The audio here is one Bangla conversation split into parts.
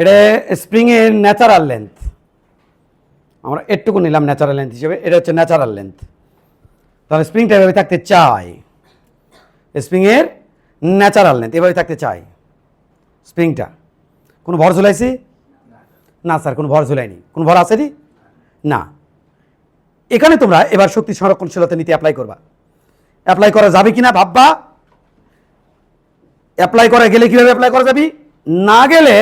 এটা স্প্রিংয়ের ন্যাচারাল লেন্থ আমরা একটুকু নিলাম ন্যাচারাল লেন্থ হিসেবে, এটা হচ্ছে ন্যাচারাল লেন্থ তাহলে স্প্রিংটা এভাবে থাকতে চাই। স্প্রিংয়ের ন্যাচারাল লেন্থ এভাবে থাকতে চাই। স্প্রিংটা কোনো ভর ঝুলাইছি? না স্যার, কোনো ভর ঝুলাইনি। কোনো ভর আছে নি? না। এখানে তোমরা এবার শক্তি সংরক্ষণশীলতা নীতি অ্যাপ্লাই করবা। অ্যাপ্লাই করা যাবে কি না ভাববা। অ্যাপ্লাই করা গেলে কীভাবে অ্যাপ্লাই করা যাবে? না গেলে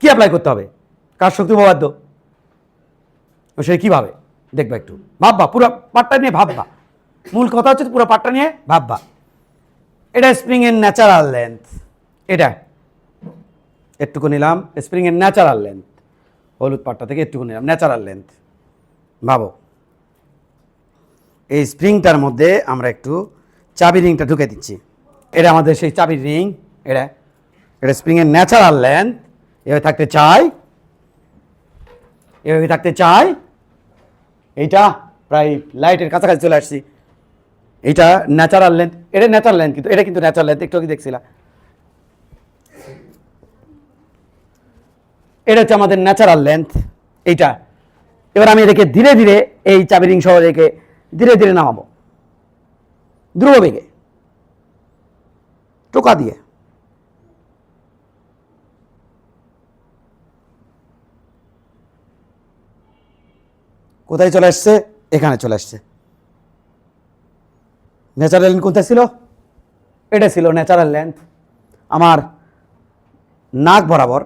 কি অ্যাপ্লাই করতে হবে? কার শক্তি উপবাদ্য সে কীভাবে দেখবা একটু। ভাববা, পুরো পাটটা নিয়ে ভাববা। মূল কথা হচ্ছে পুরো পাটটা নিয়ে ভাববা। এটা স্প্রিংয়ের ন্যাচারাল লেন্থ এটা। একটুকু নিলাম স্প্রিংয়ের ন্যাচারাল লেন্থ হলুদ পাটটা থেকে একটুকু নিলাম ন্যাচারাল লেন্থ ভাবো। এই স্প্রিংটার মধ্যে আমরা একটু চাবি রিংটা ঢুকে দিচ্ছি। এটা আমাদের সেই চাবির রিং এটা। এটা স্প্রিংয়ের ন্যাচারাল লেন্থ এভাবে থাকতে চাই। এভাবে থাকতে চাই। এইটা প্রায় লাইটের কাছাকাছি চলে আসছি। এটা ন্যাচারাল লেন্থ এটা ন্যাচারাল লেন্থ কিন্তু, এটা কিন্তু ন্যাচারাল লেন্থ একটু দেখছিলাম। এটা হচ্ছে আমাদের ন্যাচারাল লেন্থ এইটা। এবার আমি এটাকে ধীরে ধীরে এই চাবি রিং সহ রেখে ধীরে ধীরে নামাবো। দ্রুব বেগে। টোকা দিয়ে। কোথায় চলে আসছে? এখানে চলে আসছে। ন্যাচারাল লেন্থ কোথায় ছিল? এটা ছিল ন্যাচারাল লেন্থ আমার নাক বরাবর।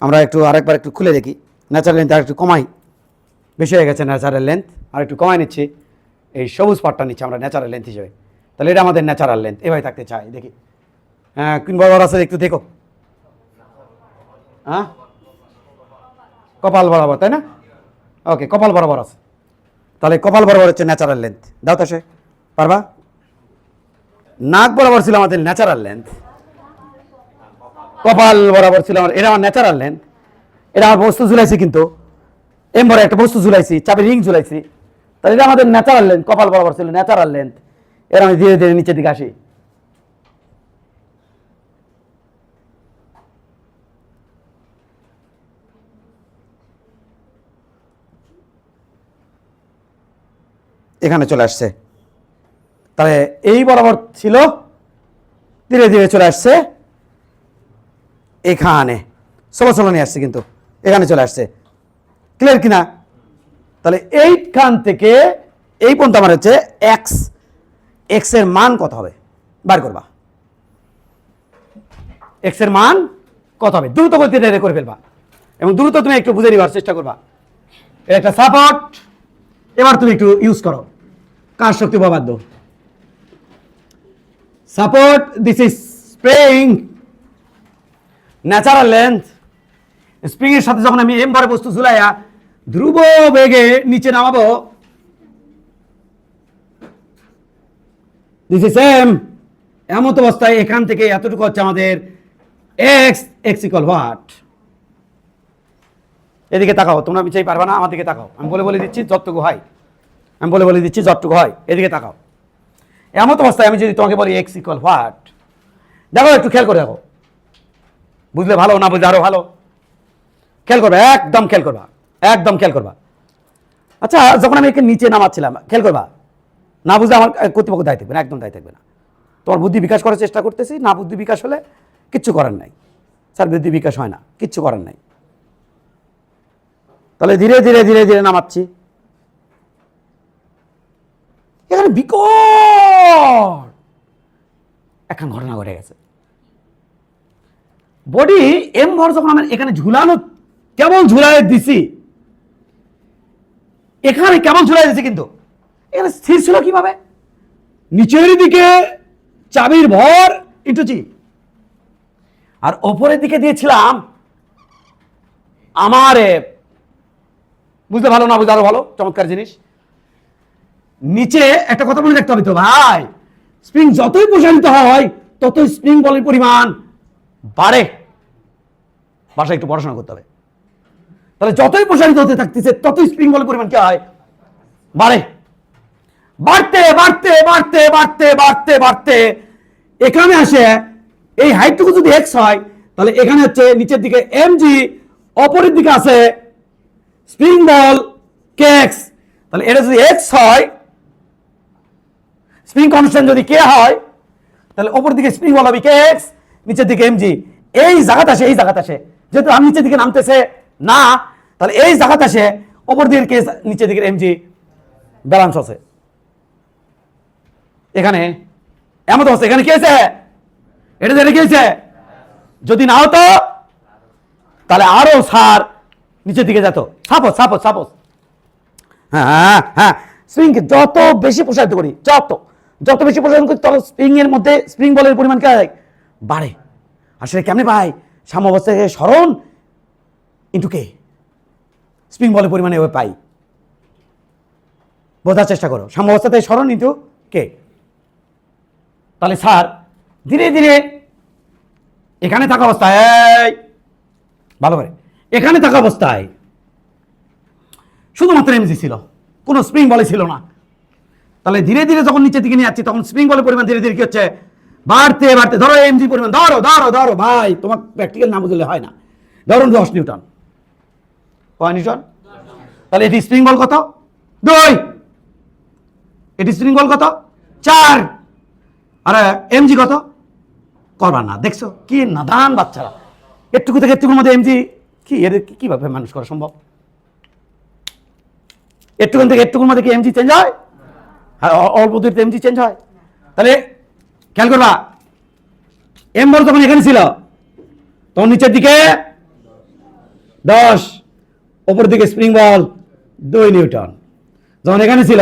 আমরা একটু আরেকবার একটু খুলে দেখি। ন্যাচারাল লেন্থ আর একটু কমাই। বেশি হয়ে গেছে ন্যাচারাল লেন্থ আর একটু কমাই নিচ্ছি। এই সবুজ পাটটা নিচ্ছি আমরা ন্যাচারাল লেন্থ হিসেবে। তাহলে এটা আমাদের ন্যাচারাল লেন্থ এভাবে থাকতে চাই, দেখি। হ্যাঁ কোন বরাবর আছে একটু দেখো। হ্যাঁ? কপাল বরাবর, তাই না? ওকে কপাল বরাবর আছে। তাহলে কপাল বরাবর হচ্ছে ন্যাচারাল লেন্থ দাও তো সে, পারবা? নাক বরাবর ছিল আমাদের ন্যাচারাল লেন্থ কপাল বরাবর ছিল আমার, এটা আমার ন্যাচারাল লেন্থ এটা আমার বস্তু ঝুলাইছি কিন্তু এম বড় একটা বস্তু ঝুলাইছি, চাবি রিং ঝুলাইছি। তাহলে এটা আমাদের ন্যাচারাল লেন্থ কপাল বরাবর ছিল ন্যাচারাল লেন্থ এর আমি ধীরে ধীরে নিচের দিকে আসি। এখানে চলে আসছে। তাহলে এই বরাবর ছিল, ধীরে ধীরে চলে আসছে। এখানে ষোলো ষোলো নিয়ে আসছে কিন্তু, এখানে চলে আসছে। ক্লিয়ার কিনা? তাহলে এইখান থেকে এই পর্যন্ত আমার হচ্ছে এক্স এক্সের মান কত হবে? বার করবা। এক্সের মান কত হবে? দ্রুত গতিতে করে ফেলবা। এবং দ্রুত তুমি একটু বুঝে নিবার চেষ্টা করবা। এটা একটা সাপোর্ট এবার তুমি একটু ইউজ করো। কার শক্তি উপবাদ্য support this is spring natural length এর সাথে যখন আমি এম ভারে বস্তু ঝুলাইয়া ধ্রুব বেগে নিচে নামাবো দিস ইজ এম এমত অবস্থায় এখান থেকে এতটুকু হচ্ছে আমাদের এক্স এক্স ইকল হোয়াট এদিকে তাকাও, তোমরা বিচাই পারবা না, আমার দিকে তাকাও। আমি বলে বলে দিচ্ছি, যতটুকু হয়। আমি বলে বলে দিচ্ছি, যতটুকু হয়, এদিকে তাকাও। এমত অবস্থায় আমি যদি তোমাকে বলি এক্স ইকুয়াল হোয়াট দেখো, একটু খেয়াল করে দেখো। বুঝলে ভালো, না বুঝলে আরও ভালো? খেয়াল করবে, একদম খেয়াল করবা, একদম খেয়াল করবা। আচ্ছা যখন আমি একে নিচে নামাচ্ছিলাম, খেয়াল করবা? না বুঝলে আমার কর্তৃপক্ষ দায় থাকবে না, একদম দায় থাকবে না। তোমার বুদ্ধি বিকাশ করার চেষ্টা করতেছি, না বুদ্ধি বিকাশ হলে কিচ্ছু করার নাই। স্যার, বুদ্ধি বিকাশ হয় না, কিচ্ছু করার নাই। তাহলে ধীরে ধীরে ধীরে ধীরে নামাচ্ছি। এখানে বিকট এখন ঘটনা ঘটে গেছে। বডি এম ভর যখন আমার এখানে ঝুলানো কেমন ঝুলাই দিছি, এখানে কেমন ঝুলাই দিছি কিন্তু, এখানে স্থির ছিল কীভাবে? নিচের দিকে চাবির ভর ইন্টু জি আর ওপরের দিকে দিয়েছিলাম আমার বুঝতে ভালো না বুঝতে আরও ভালো? চমৎকার জিনিস। নিচে একটা কথা মনে রাখতে হবে তো ভাই। স্প্রিং যতই প্রসারিত হয়, ততই স্প্রিং বলের পরিমাণ বাড়ে। বাসায় একটু পড়াশোনা করতে হবে। তাহলে যতই প্রসারিত হতে থাকতেছে, ততই স্প্রিং বলের পরিমাণ কি হয়? বাড়ে। বাড়তে বাড়তে বাড়তে বাড়তে বাড়তে বাড়তে এখানে আসে, এই হাইটটুকু যদি এক্স হয়, তাহলে এখানে হচ্ছে নিচের দিকে এম জি অপরের দিকে আছে স্প্রিং বল কেক্স তাহলে এটা যদি এক্স হয় স্প্রিং কনস্ট্যান্ট যদি কে হয়, তাহলে ওপর দিকে স্প্রিং বল হবে কে এক্স নিচের দিকে এমজি এই জায়গাত আসে, এই জায়গাত আসে। যেহেতু আমি নিচের দিকে নামতেছে না, তাহলে এই জায়গাত আসে ওপর দিকে কে নিচের দিকে এমজি ব্যালেন্স আছে। এখানে, এমন অবস্থা, এখানে কি আছে? এটা যে রেখে হয়েছে যদি না হতো, তাহলে আরও সার নিচের দিকে যেত। সাপোজ সাপোজ সাপোজ হ্যাঁ হ্যাঁ স্প্রিংকে যত বেশি প্রসারিত করি, যত। যত বেশি প্রসারিত করি তত স্প্রিং এর মধ্যে স্প্রিং বলের পরিমাণ কে? বাড়ে। আসলে কেমনে ভাই সাম্যাবস্থায় স্মরণ ইন্টু কে স্প্রিং বলের পরিমাণে এভাবে পাই। বোঝার চেষ্টা করো। সাম্যাবস্থাতে স্মরণ ইন্টু কে তাহলে স্যার, ধীরে ধীরে এখানে থাকা অবস্থায় ভালো করে, এখানে থাকা অবস্থায়, শুধুমাত্র এমজি ছিল, কোনো স্প্রিং বলে ছিল না। তাহলে ধীরে ধীরে যখন নিচের দিকে নিয়ে যাচ্ছি, তখন স্প্রিং বলের পরিমাণ ধীরে ধীরে কি হচ্ছে? বাড়তে বাড়তে। ধরো এমজি পরিমাণ। ধরো ধরো ধরো, ভাই, তোমার প্র্যাকটিক্যাল না বুঝলে হয় না। ধরুন দশ নিউটন। কয় নিউটন? তাহলে এটি স্প্রিং বল কত? দুই। এটি স্প্রিং বল কত? চার। আরে এমজি কত? করবার না। দেখছ? কি নাদান বাচ্চারা। একটুকু থেকে একটুকুর মধ্যে এমজি কি এদের কি- কীভাবে মানুষ করা সম্ভব? একটুখান থেকে একটুকুর মধ্যে কি এমজি চেঞ্জ হয়? অল্প দূরতে এমজি চেঞ্জ হয়। তাহলে খেয়াল করবা এম বল তখন এখানে ছিল, তখন নিচের দিকে দশ ওপর দিকে স্প্রিং বল দুই নিউটন। যখন এখানে ছিল,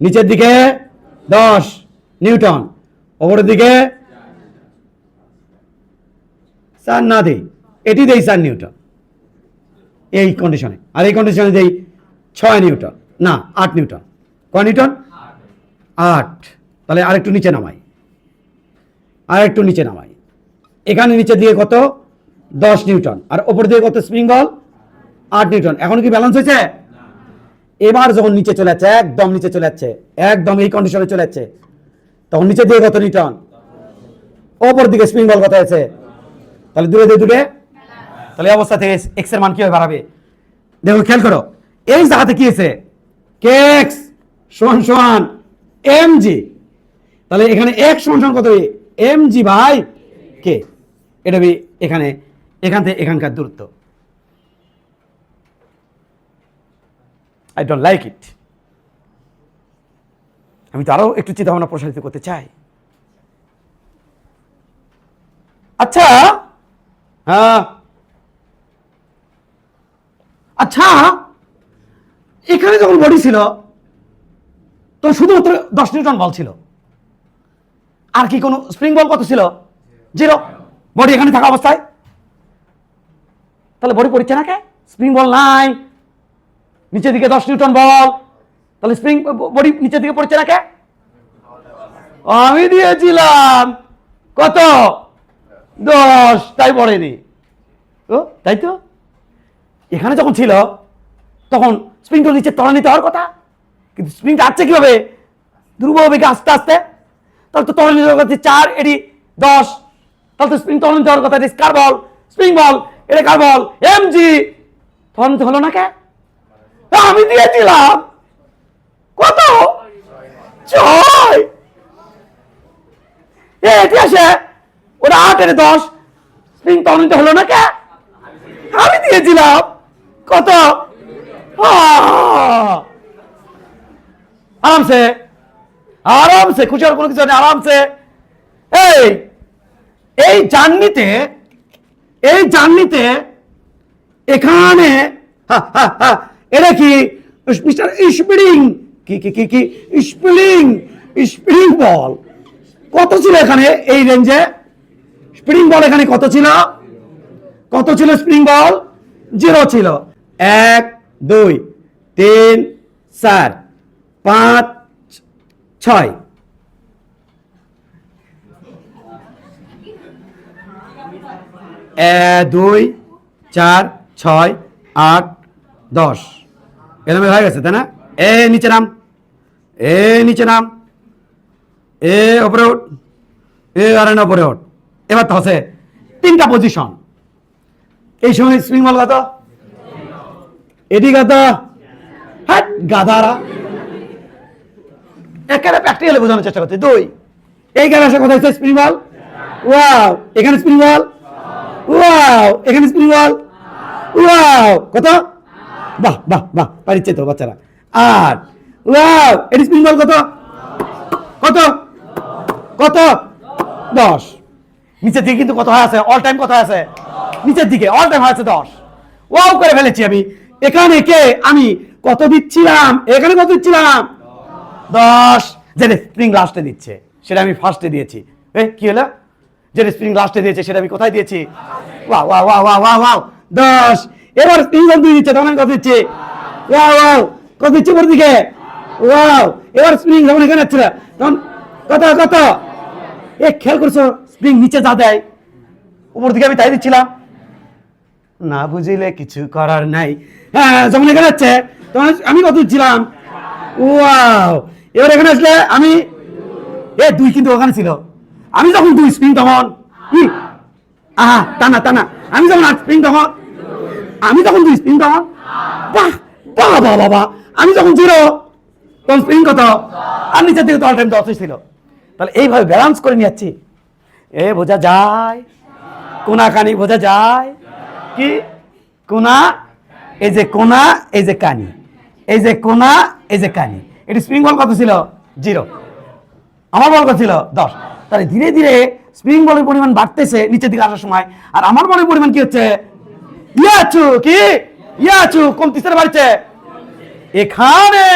নিচের দিকে দশ নিউটন, ওপরের দিকে চার না দেই, এটি দেই চার নিউটন। এই কন্ডিশনে আর এই কন্ডিশনে দেই ছয় নিউটন, না, আট নিউটন। কয় নিউটন? আট। তাহলে আরেকটু নিচে নামাই। আরেকটু নিচে নামাই। এখানে নিচে দিয়ে কত? দশ নিউটন। আর ওপর দিয়ে কত স্প্রিং বল আট নিউটন। এখন কি ব্যালেন্স হয়েছে? এবার যখন নিচে চলে যাচ্ছে, একদম নিচে চলে যাচ্ছে, একদম এই কন্ডিশনে চলে যাচ্ছে, তখন নিচে দিয়ে কত নিউটন? ওপর দিকে স্প্রিং বল কত আছে। তাহলে দূরে দিয়ে দূরে। তাহলে অবস্থা থেকে এক্সের মান কীভাবে বাড়াবে? দেখো, খেয়াল করো। এই জায়গাতে কি আছে কে এক্স সমান সমান এম জি তাহলে এখানে এক সমান কত এম জি ভাই কে? এটা এখানে, এখান থেকে এখানকার দূরত্ব। আই ডোন্ট লাইক ইট আমি তো আরও একটু চিন্তা ভাবনা প্রসারিত করতে চাই। আচ্ছা হ্যাঁ। আচ্ছা এখানে যখন বডি ছিল তো শুধুমাত্র দশ নিউটন বল ছিল। আর কি কোনো স্প্রিং বল কত ছিল? জিরো বডি এখানে থাকা অবস্থায়। তাহলে বডি পড়ছে না কে? স্প্রিং বল নাই। নিচের দিকে দশ নিউটন বল। তাহলে স্প্রিং বডি নিচের দিকে পড়ছে না কে? আমি দিয়েছিলাম। কত? দশ। তাই পড়েনি। ও, তাই তো? এখানে যখন ছিল, তখন স্প্রিংটা নিচে তলানিতে হওয়ার কথা? কিন্তু স্প্রিংটা আসছে কীভাবে? ধ্রুববেগে আস্তে আস্তে? তাহলে তো তলানিতে হওয়ার কথা চার, এটি দশ। তাহলে তো স্প্রিং তলানিতে হওয়ার কথা কার বল স্প্রিং বল এটা কার বল এম জি তলানিতে হলো না কে? আমি দিয়েছিলাম কত? ছয়। এটি আসে। ওটা আট এর দশ। স্প্রিং তলানিতে হলো না কে? আমি দিয়েছিলাম কত? আহ! আরামসে? আরামসে, খুশি হওয়ার কোনো কিছু নেই, আরামসে। এই এই জার্নিতে এই জার্নিতে এখানে এটা কি? মিস্টার স্পিরিং কি কি কি কি? স্পিরিং স্পিরিং বল। কত ছিল এখানে এই রেঞ্জে স্প্রিং বল এখানে কত ছিল? কত ছিল স্প্রিং বল? জিরো ছিল। এক, দুই, তিন, চার। পাঁচ, ছয়। দুই, চার, ছয়, আট, দশ। এরকম হয়ে গেছে, তাই না? এ, নিচে নাম। এ, নিচে নাম। এ, ওপরে উঠ এ, আর এন ওপরে উঠ এবার তো হচ্ছে তিনটা পজিশন এই সময় স্প্রিং বল কত এটি কত হ্যাঁ গাধারা একেবারে প্র্যাকটিক্যালি বোঝানোর চেষ্টা করছে। দুই। এই গেলে আসা কথা হচ্ছে স্প্রিং বল ওয়াও এখানে স্প্রিং বল ওয়াও এখানে স্প্রিং বল ওয়াও কত? বাহ বাহ বাহ পারিচ্ছে তো বাচ্চারা। আর ওয়াও এটি স্প্রিং বল কত? কত? কত? দশ। নিচের দিকে কিন্তু কত হয় আছে? অল টাইম কত আছে? নিচের দিকে অল টাইম আছে দশ। ওয়াও করে ফেলেছি আমি। এখানে কে? আমি। কত দিচ্ছিলাম? এখানে কত দিচ্ছিলাম? দশ। যেটা স্প্রিং লাস্টে দিচ্ছে, সেটা আমি ফার্স্টে দিয়েছি। এ, কি হলো? যেটা স্প্রিং লাস্টে দিয়েছে, সেটা আমি কোথায় দিয়েছি? ওয়া ওয়া ওয়া ওয়া ওয়া ওয়া দশ। এবার স্প্রিং যখন দিয়ে দিচ্ছে, তখন আমি কত দিচ্ছি? ওয়া ওয়াও। কত দিচ্ছি দিকে? এবার স্প্রিং যখন এখানে তখন কত কত? এ, খেয়াল করছ স্প্রিং নিচে যা দেয়, উপর দিকে আমি তাই দিচ্ছিলাম। না বুঝিলে কিছু করার নাই। হ্যাঁ যখন এখানে তখন আমি কত দিচ্ছিলাম? ওয়াও এবার এখানে আসলে আমি, এ, দুই কিন্তু ওখানে ছিল। আমি যখন দুই স্প্রিং তখন আহা, টানা টানা। আমি যখন আট স্প্রিং তখন, আমি যখন দুই স্প্রিং তখন, বাহ বাহ বাবা আমি যখন জিরো, তখন স্প্রিং কত? আর নিচের দিকে তো অল টাইম দশই ছিল। তাহলে এইভাবে ব্যালেন্স করে নিয়ে এ, বোঝা যায়। কোনা কানি বোঝা যায়। কি? কোনা, এই যে কোনা, এই যে কানি। এই যে কোনা এই যে কানি। এটি স্প্রিং বল কত ছিল? জিরো। আমার বল কত ছিল? দশ। তাহলে ধীরে ধীরে স্প্রিং বলের পরিমাণ বাড়তেছে নিচের দিকে আসার সময়। আর আমার বলের পরিমাণ কি হচ্ছে? ইয়াচু কি? ইয়াচু কমতিছে না বাড়ছে এখানে।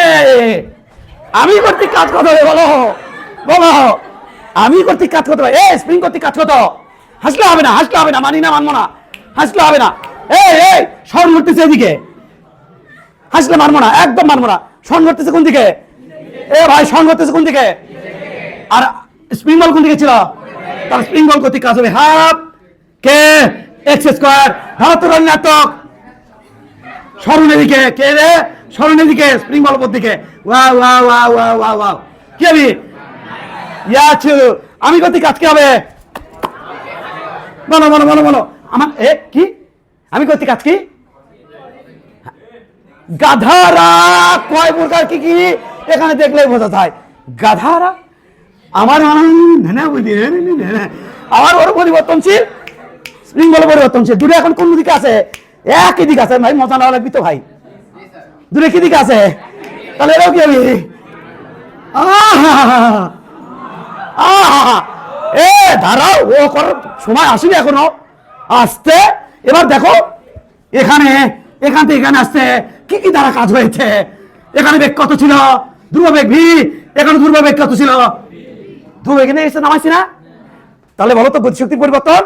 আমি কর্তৃক কাজ কত বলো? বলো। আমি কর্তৃক কাজ কত এ স্প্রিং কর্তৃক কাজ কত? হাসলে হবে না হাসলে হবে না মানি না মানবো না। হাসলে হবে না। এই এই স্মরণ করতেছে এদিকে। হাসলে মানবো না, একদম মানবো না। স্মরণ করতেছে কোন দিকে? এ ভাই স্মরণ করতেছে কোন দিকে? আর স্প্রিং বল কোন দিকে ছিল? তার স্প্রিং বল কর্তৃক কাজ হবে? Half, K? এক্স স্কোয়ার হাতের নাটক স্মরণের দিকে, কে রে? স্মরণের দিকে স্প্রিং বল উপর দিকে। ওয়া ওয়া ওয়া ওয়া ওয়া ওয়া কি আমি ইয়াছু আমি কর্তৃক কাজ কি হবে? বলো বলো বলো বলো। আমার এ, কি? আমি কর্তৃক কাজ কি? গাধারা। কয় প্রকার কি কি? এখানে দেখলে বোঝা যায়। গাধারা? আমার আমার ওর পরিবর্তনশীল স্প্রিং পরিবর্তনশীল দূরে এখন কোন দিকে আছে? একই দিকে আছে। ভাই, মজা না লাগবি তো, ভাই। দূরে কি দিকে আছে? তাহলে এরাও কি আহা! এ, দাঁড়াও, ও করার সময় আসেনি এখনও। আসতে, এবার দেখো, এখানে, এখান থেকে এখানে আসছে কি কি দ্বারা কাজ হয়েছে? এখানে বেগ কত ছিল? ধ্রুব বেগ ভি। এখানে ধ্রুব বেগ কত ছিল? ধ্রুব এখানে এসে নামাইছি না? তাহলে বলো তো গতিশক্তির পরিবর্তন?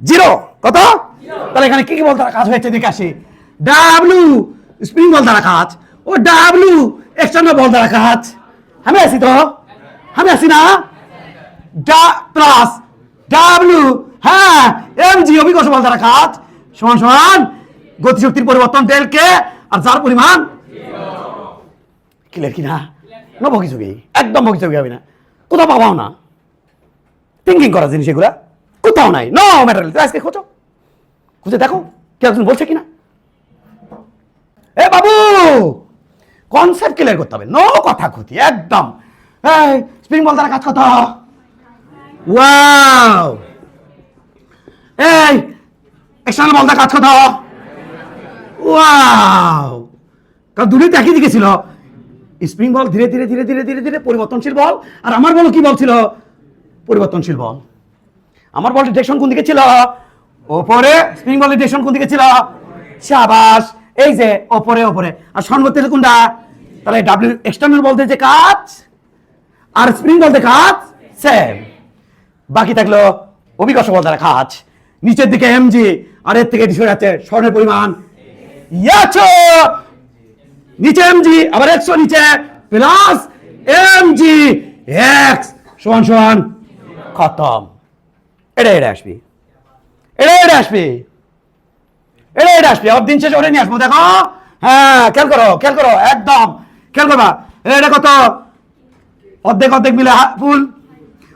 জিরো। কত? তাহলে এখানে কি কি বল দ্বারা কাজ হয়েছে? দেখে আসি। ডাব্লু, স্প্রিং বল দ্বারা কাজ। ও ডাব্লু, এক্সটার্নাল বল দ্বারা কাজ। আমি আসি তো? আমি আসি না? ডা প্লাস ডাব্লু হ্যাঁ এম জি, অভিকর্ষ বল দ্বারা কাজ। সমান সমান। গতিশক্তির পরিবর্তন ডেল কে আর যার পরিমাণ? ক্লিয়ার কি না ভগিছবি একদম ভগিছবি হবে না। কোথাও পাবাও না। থিঙ্কিং করা জিনিস এগুলা। কোথাও নাই। নো ম্যাটার আজকে খোঁজো খুঁজে দেখো কে একজন বলছে কিনা? এ বাবু! কনসেপ্ট ক্লিয়ার করতে হবে। নো কথা ক্ষতি, একদম। এই স্প্রিং বল দ্বারা কাজ কত? ওয়াও এই এক্সটার্নাল বল দ্বারা কাজ কত? ওয়াও কারণ দুটোই তো একই দিকে ছিল। স্প্রিং বল ধীরে ধীরে ধীরে ধীরে ধীরে ধীরে পরিবর্তনশীল বল আর আমার বল কি বল ছিল? পরিবর্তনশীল বল আমার বল ডিরেকশন কোন দিকে ছিল? ওপরে। স্প্রিং বলের ডিরেকশন কোন দিকে ছিল? শাবাশ এই যে, ওপরে ওপরে। আর সর্বত্র কোনটা? তাহলে ডাব্লিউ এক্সটার্নাল বলতে যে কাজ, আর স্প্রিং বলতে কাজ সেম বাকি থাকল অভিকর্ষ বল দ্বারা কাজ। নিচের দিকে এমজি আর এর থেকে সরে যাচ্ছে স্বর্ণের পরিমাণ ইয়াচো নিচে এমজি আবার একশো নিচে প্লাস এমজি এক্স সমান সমান খতম। এটা এটা আসবি। এটা এটা আসবি। এটা এটা আসবি। আবার দিন শেষে ওরে নিয়ে আসব, দেখো। হ্যাঁ খেয়াল করো খেয়াল করো, একদম। খেয়াল করবা। এটা কত? অর্ধেক অর্ধেক মিলে ফুল।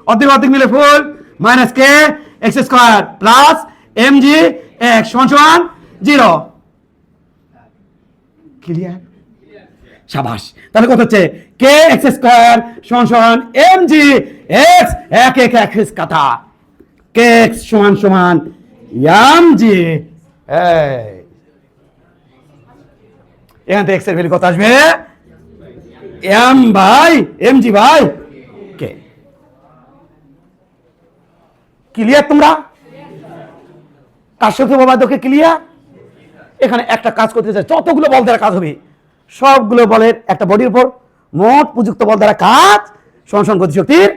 অর্ধেক অর্ধেক মিলে full. Minus K X square plus M G X সমান সমান জিরো ক্লিয়ার সাবাস। তাহলে কত হচ্ছে কে এক্স স্কোয়ার সমান সমান এম জি এক্স এক এক এক্স কাটা। কে এক্স সমান সমান এম জি এখান থেকে এক্সের ভ্যালু কত আসবে? এম ভাই এম জি ভাই কে ক্লিয়ার তোমরা? কার সাথে বাবা তোকে ক্লিয়ার এখানে একটা কাজ করতে চাই। যতগুলো বল দ্বারা কাজ হবে, সবগুলো বলের একটা বডির উপর মোট প্রযুক্ত বল দ্বারা কাজ সংসন গতিশক্তির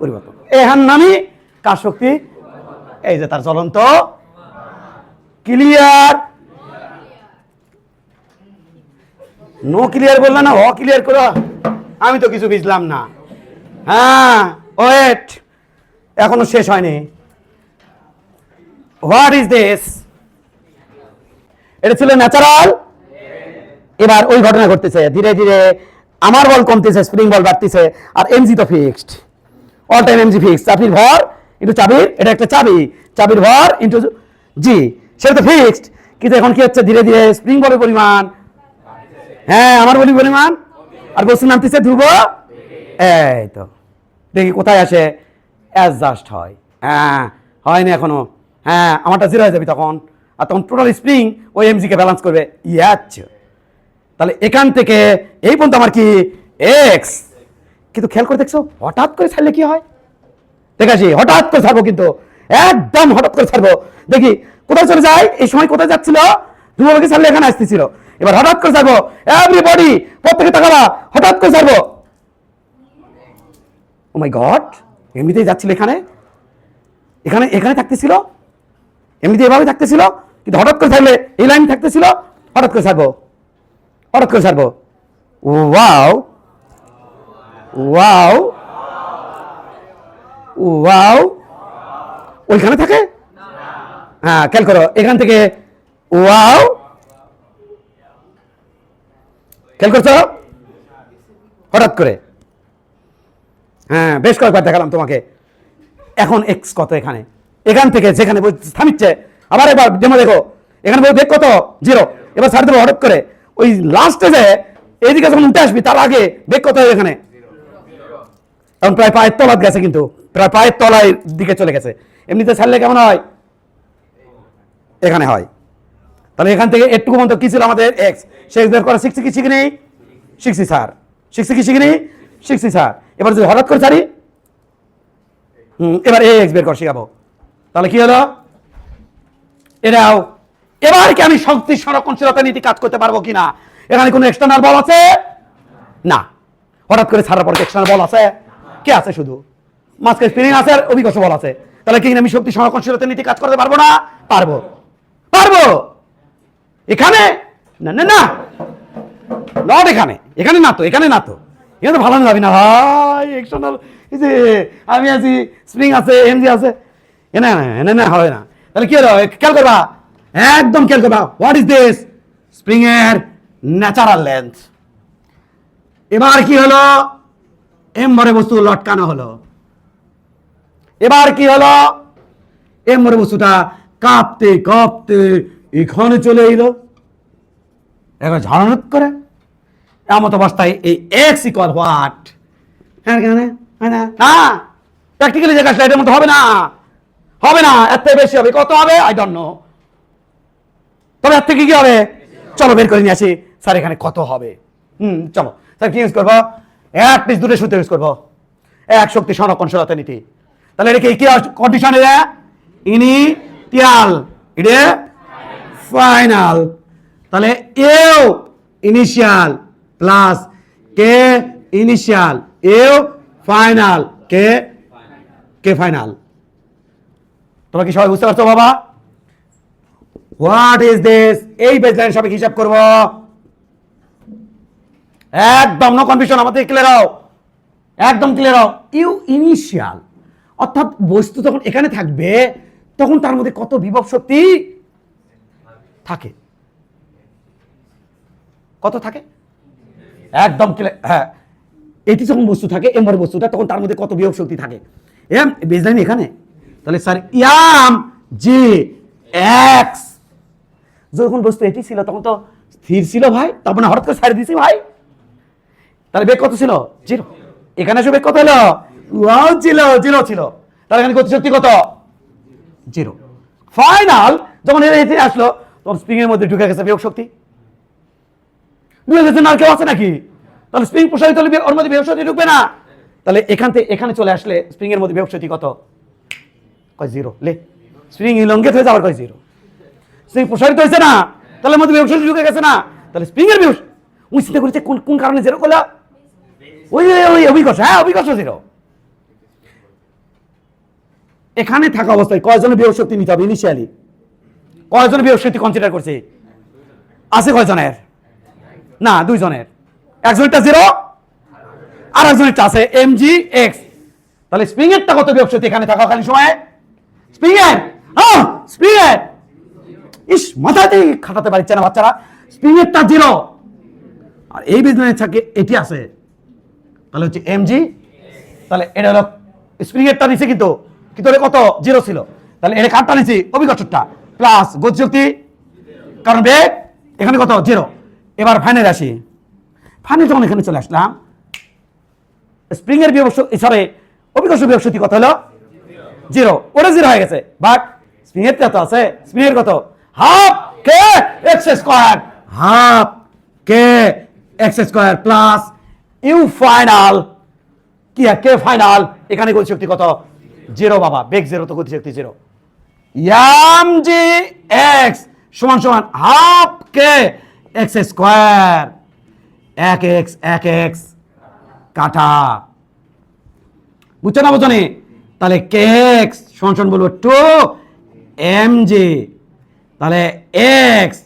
পরিবর্তন। এহার নামই কাজ শক্তি, এই যে তার চলন্ত ক্লিয়ার নো ক্লিয়ার বললে না, অ ক্লিয়ার করো। আমি তো কিছু বুঝলাম না। হ্যাঁ ওয়েট এখনও শেষ হয়নি। হোয়াট ইজ দিস এটা ছিল ন্যাচারাল এবার ওই ঘটনা ঘটতেছে। ধীরে ধীরে আমার বল কমতেছে স্প্রিং বল বাড়তেছে, আর এমজি তো fixed all time MG fixed চাবির ভর ইন্টু চাবির, এটা একটা চাবি। চাবির ভর ইন্টু জি সেটা তো ফিক্সড কিন্তু এখন কি হচ্ছে? ধীরে ধীরে স্প্রিং বলের পরিমাণ হ্যাঁ আমার বলি পরিমাণ। আর বস্তু নামতেছে ধ্রুব। এই তো। দেখি কোথায় আসে। অ্যাডজাস্ট হয়। হ্যাঁ হয়নি এখনও। হ্যাঁ আমারটা জিরো হয়ে যাবে তখন। আর তখন টোটাল স্প্রিং ওই এমজিকে ব্যালেন্স করবে। ইয়াচ তাহলে এখান থেকে এই পর্যন্ত আমার কি এক্স কিন্তু খেয়াল করে দেখছ, হঠাৎ করে ছাড়লে কি হয়? দেখাছি হঠাৎ করে ছাড়বো কিন্তু, একদম হঠাৎ করে ছাড়বো। দেখি, কোথায় চলে যায়? এই সময় কোথায় যাচ্ছিল? ধ্রুবকে ছাড়লে এখানে আসতেছিল। এবার হঠাৎ করে ছাড়বো এভরিবডি প্রত্যেকে তাকাবা, হঠাৎ করে ছাড়বো। ও মাই গড এমনিতেই যাচ্ছিল এখানে? এখানে এখানে থাকতেছিল? এমনিতে এভাবে থাকতেছিল, কিন্তু হঠাৎ করে থাকলে এই লাইন থাকতেছিল, হঠাৎ করে ছাড়বো, হঠাৎ করে ছাড়বো। Wow wow wow. ওইখানে থাকে? হ্যাঁ খেয়াল করো, এখান থেকে ওয়াও। খেয়াল করছ? হঠাৎ করে। হ্যাঁ বেশ কয়েকবার দেখালাম তোমাকে। এখন এক্স কত এখানে? এখান থেকে যেখানে থামিচ্ছে, আবার এবার ডেমো দেখো, এখানে বই বেগ কত? জিরো। এবার ছাড় দেবো হঠাৎ করে, ওই লাস্টে যে এইদিকে যখন উঠে আসবি, তার আগে বেগ কত হয় এখানে? এখন প্রায় পায়ের তলাত গেছে কিন্তু, প্রায় পায়ের তলায় দিকে চলে গেছে। এমনিতে ছাড়লে কেমন হয়? এখানে হয়। তাহলে এখান থেকে একটুকু মতো কি ছিল আমাদের এক্স সে বের করা শিখছি কি শিখি নেই? শিখছি স্যার শিখছি কি শিখি নেই? শিখছি স্যার এবার যদি হঠাৎ করে ছাড়ি, হুম, এবার এ এক্স বের কর শিখাবো। তাহলে কি হলো? এরাও, এবার কি আমি শক্তি সংরক্ষণশীলতা নীতি কাজ করতে পারব কিনা? এখানে কোনো এক্সটার্নাল বল আছে? না। হঠাৎ করে ছাড়ার পরে এক্সটার্নাল বল আছে? কে আছে শুধু? মাঝখানে স্পিনিং আছে আর অভিকর্ষ বল আছে। তাহলে কি আমি শক্তি সংরক্ষণশীলতা নীতি কাজ করতে পারব না? পারব। পারব! এখানে? না না না। নট এখানে। এখানে না তো, এখানে না তো। এখানে ভালো যাবি না ভাই। এক্সটার্নাল এই যে আমি আছি স্প্রিং আছে এমজি আছে। না না না হবে না। তাহলে কি হলো? খেয়াল করবা। একদম খেয়াল করবা। হোয়াট ইজ দিস স্প্রিং এর ন্যাচারাল লেন্থ এবার কি হলো? এম ভরে বস্তু লটকানো হলো। এবার কি হলো? এম ভরে বস্তুটা কাঁপতে কাঁপতে এখানে চলে এলো। এবার ঝাড়ানোর করে। এমত অবস্থায় এই এক্স ইকুয়াল হোয়াট হ্যাঁ কেন হ্যাঁ না। প্র্যাকটিক্যালি যে কাজটা এটার মতো হবে না। হবে না এর থেকে বেশি হবে। কত হবে? আই ডোন্ট নো তবে এর থেকে কি হবে? চলো বের করে নিয়ে আসি। স্যার, এখানে কত হবে? হুম, চলো। স্যার, কি ইউজ করব? এক পিস দূরে সূত্র ইউজ করব। এক শক্তি সংরক্ষণশীলতা নীতি। তাহলে এটা কি কন্ডিশন এটা ইনিটিয়াল এটা ফাইনাল তাহলে এও ইনিশিয়াল প্লাস কে ইনিশিয়াল এও ফাইনাল কে কে ফাইনাল তোমরা কি সবাই বুঝতে পারছ বাবা? হোয়াট ইজ দিস এই বেসলাইন সবাই হিসাব করব। একদম নো কনফিউশন আমাদের ক্লিয়ার হও। একদম ক্লিয়ার হও। ইউ ইনিশিয়াল অর্থাৎ বস্তু যখন এখানে থাকবে তখন তার মধ্যে কত বিভব শক্তি? থাকে। কত থাকে? একদম clear, হ্যাঁ। এটি যখন বস্তু থাকে এমবার বস্তুটা তখন তার মধ্যে কত বিভব শক্তি থাকে? এম বেজলাইন এখানে? তাহলে স্যার, ইয়াম, জি, এক্স। যখন বস্তু এটি ছিল, তখন তো স্থির ছিল ভাই, তারপর না, হঠাৎ করে ছাড়ি দিছি ভাই। তাহলে বেগ কত ছিল? জিরো। এখানে এসে বেগ কত হলো? ওয়াও ছিল জিরো ছিল। তাহলে এখানে গতিশক্তি কত? জিরো। ফাইনাল, যখন এর এতে আসলো, তখন স্প্রিং এর মধ্যে ঢুকে গেছে বিয়োগ শক্তি। ঢুকে গেছে না কেউ আছে নাকি? তাহলে স্প্রিং প্রসারিত হলে ওর মধ্যে বিয়োগ শক্তি ঢুকবে না। তাহলে এখান থেকে এখানে চলে আসলে স্প্রিং এর মধ্যে বিয়োগ শক্তি কত? কয় জিরো? লে স্প্রিং ইলঙ্গেট হয়ে যাওয়ার কয় জিরো? স্প্রিং প্রসারিত হয়েছে না, তাহলে মধ্যে বিয়োগ শক্তি ঢুকে গেছে না, তাহলে স্প্রিং এর বিয়োগ উনি চিন্তা করেছে কোন কোন কারণে জিরো করল ওই ওই- অভিকর্ষ হ্যাঁ অভিকর্ষ জিরো। এখানে থাকা অবস্থায় কয়জনের বিয়োগ শক্তি নিতে হবে ইনিশিয়ালি কয়জনের বিয়োগ শক্তি কনসিডার করছে? আছে কয়জনের? না, দুইজনের। একজনেরটা জিরো আর একজনেরটা আছে এম জি এক্স তাহলে স্প্রিং এরটা কত বিয়োগ শক্তি এখানে থাকাকালীন সময়ে? স্প্রিং এর হ্যাঁ স্প্রিং এর ইস মাথাতেই খাটাতে পারছে না বাচ্চারা। Spring এরটা zero. আর এই বিজনেস থাকে এটি আছে? তাহলে হচ্ছে এমজি তাহলে এটা হলো স্প্রিং এরটা নিচে কিন্তু। কিন্তু কত? জিরো ছিল। তাহলে এটা কারটা নিচে অভিকর্ষটা প্লাস গতিশক্তি। কারণ বেগ এখানে কত? জিরো। এবার ফাইনাল আসি। ফাইনাল যখন এখানে চলে আসলাম স্প্রিং এর বিয়োগ সরি বিয়োগ শক্তি কত হলো জিরো। ওটা জিরো হয়ে গেছে। বাট স্প্রিং এর কত আছে। স্প্রিং এর কত? Half K X square. Half K X square plus U final. কি কে ফাইনাল? এখানে গতিশক্তি কত? জিরো বাবা। বেগ জিরো তো গতিশক্তি জিরো। ইয়াম জি এক্স সমান সমান হাফ কে এক্স স্কোয়ার। এক এক্স এক এক্স। কাটা। বুঝছ না বুঝছ নি? তাহলে কে এক্স বলব টু এম জি তাহলে এক্স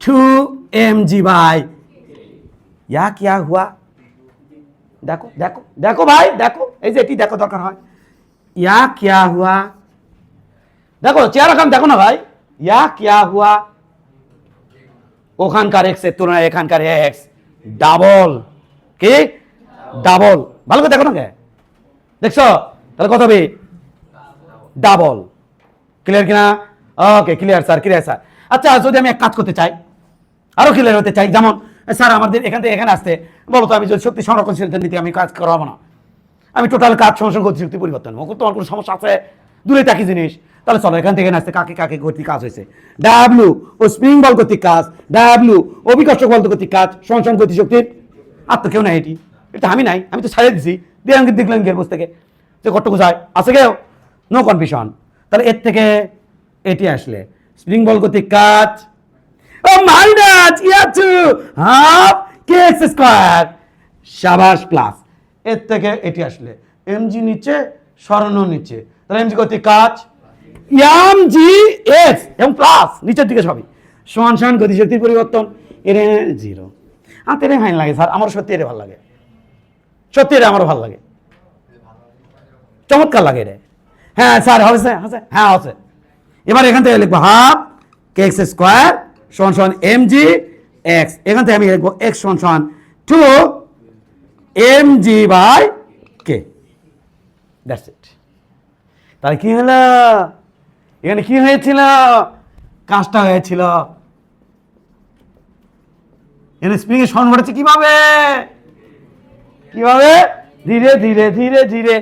টু এম জি ভাই ইয়া কিয়া হুয়া? দেখো দেখো দেখো ভাই, দেখো, এই যে এটি দেখো দরকার হয়। ইয়া কিয়া হুয়া? দেখো, চেয়ার রাখান দেখো না ভাই। ইয়া কিয়া হুয়া? ওখানকার এক্সের তুলনায় এখানকার এক্স ডাবল কি? ডাবল ভালো করে দেখো না কে? দেখছ? তাহলে কত হবে? ডাবল ক্লিয়ার কিনা? Okay clear sir clear sir আচ্ছা যদি আমি এক কাজ করতে চাই, আরও ক্লিয়ার হতে চাই, যেমন স্যার আমাদের এখান থেকে এখানে আসতে, বলো তো, আমি যদি শক্তি সংরক্ষণশীলতা নীতি আমি কাজ করাবো না, আমি টোটাল কাজ সংরক্ষণ গতি, শক্তি পরিবর্তন হোক তোমার কোনো সমস্যা আছে? দূরে থাকি জিনিস। তাহলে চলো, এখান থেকে আসতে, কাকে কাকে গতি কাজ হয়েছে? ডাব্লু ও স্প্রিং বল গতি কাজ। ডাব্লু অভিকর্ষক বল গতি কাজ সংসন গতি শক্তির। আর তো কেউ নাই এটি। এটা আমি নাই, আমি তো ছাড়িয়ে দিছি। দেখলাম গিয়ে বসে থেকে। যে কত কোথায় আছে কেউ? নো কনফিউশন তাহলে এর থেকে এটি আসলে। স্প্রিং বল গতি কাজ ও minus yeah to half K X square সাবাস প্লাস এর থেকে এটি আসলে। এমজি নিচে স্মরণ নিচে। তাহলে এমজি গতি কাজ এম জি এক্স এবং প্লাস নিচের দিকে সবই। সমান সমান গতিশক্তির পরিবর্তন। এর জিরো আর তেরে ফাইন লাগে, স্যার। আমার সত্যি এটা ভালো লাগে। সত্যি এটা আমার ভালো লাগে। চমৎকার লাগে রে। হ্যাঁ স্যার হয়েছে হ্যাঁ হচ্ছে এবার এখান থেকে লিখব হাফ কে এক্স স্কোয়ার সমান সমান এম জি এক্স এখান থেকে আমি লিখব এক্স সমান সমান two M G by K that's it তাহলে কি হলো? এখানে কি হয়েছিল? কাজটা হয়েছিল। এখানে স্প্রিং এর সন ঘটেছে কীভাবে? কীভাবে? ধীরে ধীরে ধীরে ধীরে।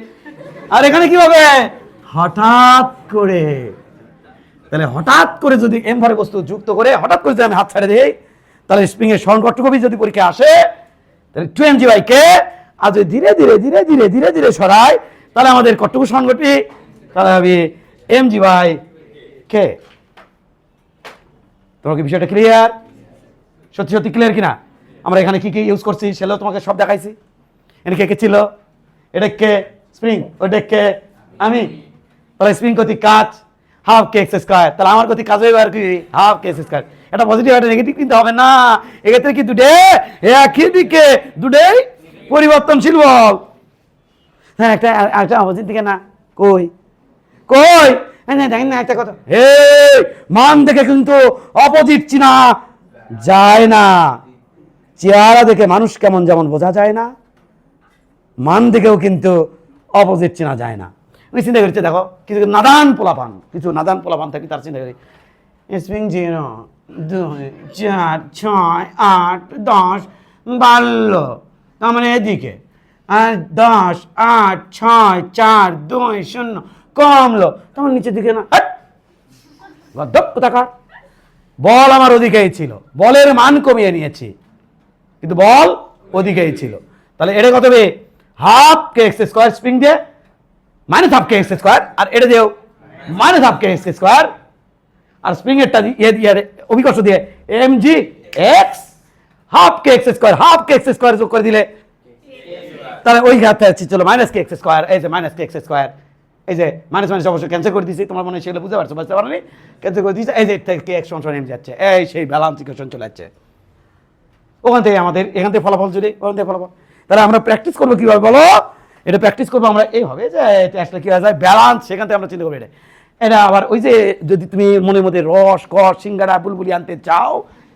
আর এখানে কীভাবে? হঠাৎ করে। তাহলে হঠাৎ করে যদি এম ভরে বস্তু যুক্ত করে, হঠাৎ করে যদি আমি হাত ছেড়ে দিই, তাহলে স্প্রিং এর সংকটকবি যদি পরীক্ষা আসে, তাহলে টু এম জি কে আর যদি ধীরে ধীরে ধীরে ধীরে ধীরে ধীরে সরাই, তাহলে আমাদের কট্টকু সংগঠি তাহলে হবে এম জি বাই কে তোমার কি বিষয়টা ক্লিয়ার সত্যি সত্যি ক্লিয়ার কিনা? আমরা এখানে কি কি ইউজ করছি সেটাও তোমাকে সব দেখাইছি। এখানে কে কে ছিল? এটা কে? স্প্রিং ওটা কে আমি তাহলে স্প্রিং গতি কাজ হাফ কে এক্স স্কোয়ার তাহলে আমার গতি কাজ হয়ে কি হাফ কে এক্স স্কোয়ার এটা পজিটিভ এটা নেগেটিভ কিন্তু হবে না। এক্ষেত্রে কি দুটে একই দিকে দুটেই পরিবর্তনশীল বল। হ্যাঁ একটা একটা অপোজিট দিকে না। কই? কই? এই না, দেখেন না একটা কথা। হে মান দেখে কিন্তু অপোজিট চিনা যায় না। চেহারা দেখে মানুষ কেমন যেমন বোঝা যায় না। মান দেখেও কিন্তু অপোজিট চেনা যায় না। ওই চিন্তা করছে দেখো, কিছু নাদান পোলাপান, কিছু নাদান পোলাপান থাকে তার চিন্তা করি। স্প্রিং জিরো দুই, চার, ছয়, আট, দশ বাড়লো তার মানে এদিকে। আর দশ, আট, ছয়, চার, দুই, শূন্য, কমলো। তখন নিচের দিকে না হাট! গদ্দপ কোথাকার বল আমার ওদিকেই ছিল। বলের মান কমিয়ে নিয়েছি। কিন্তু বল ওদিকেই ছিল। তাহলে এটা কত হবে half K X square spring দিয়ে minus half K X square, আর এটা দিয়েও minus half K X square, আর স্প্রিং এরটা ইয়ে দিয়ে, অভিকর্ষ দিয়ে M G X half K X square half K X square যোগ করে দিলে, তাহলে ওই হাতে আছে চলো মাইনাস কে এক্স স্কোয়ার, এই যে মাইনাস কে এক্স স্কোয়ার, এই যে মাইনাস মাইনাস অবশ্যই ক্যান্সেল করে দিয়েছি তোমার মনে হয় সেগুলো বুঝতে পারছ, বুঝতে পারোনি? ক্যান্সেল করে দিয়েছি, এই যে কে এক্স সমান নেমে যাচ্ছে, এই সেই ব্যালান্স ইকুয়েশন চলে যাচ্ছে ওখান থেকে আমাদের, এখান থেকে ফলাফল চলে ওখান থেকে ফলাফল। তাহলে আমরা প্র্যাকটিস করব কীভাবে বলো? এটা প্র্যাকটিস করব আমরা এইভাবে যে এটা আসলে কী যায়? ব্যালান্স সেখান থেকে আমরা চিন্তা করব এটা। এটা আবার ওই যে, যদি তুমি মনের মধ্যে রস কস সিঙ্গারা, বুলবুলি আনতে চাও,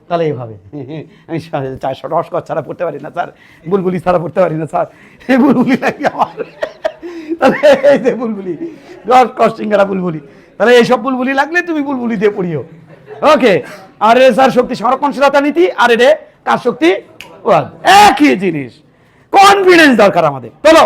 তাহলে এইভাবে আমি চারশো রস কস ছাড়া পড়তে পারি না, স্যার। বুলবুলি ছাড়া পড়তে পারি না, স্যার। বুলবুলি আমার? তাহলে এই যে বুলবুলি, রস কস সিঙ্গারা, বুলবুলি। তাহলে এইসব বুলবুলি লাগলে তুমি বুলবুলি দিয়ে পড়িও। ওকে আর স্যার, শক্তি সংরক্ষণশীলতা নীতি, আর এটা কার শক্তি। একই জিনিস। কনফিডেন্স দরকার আমাদের। চলো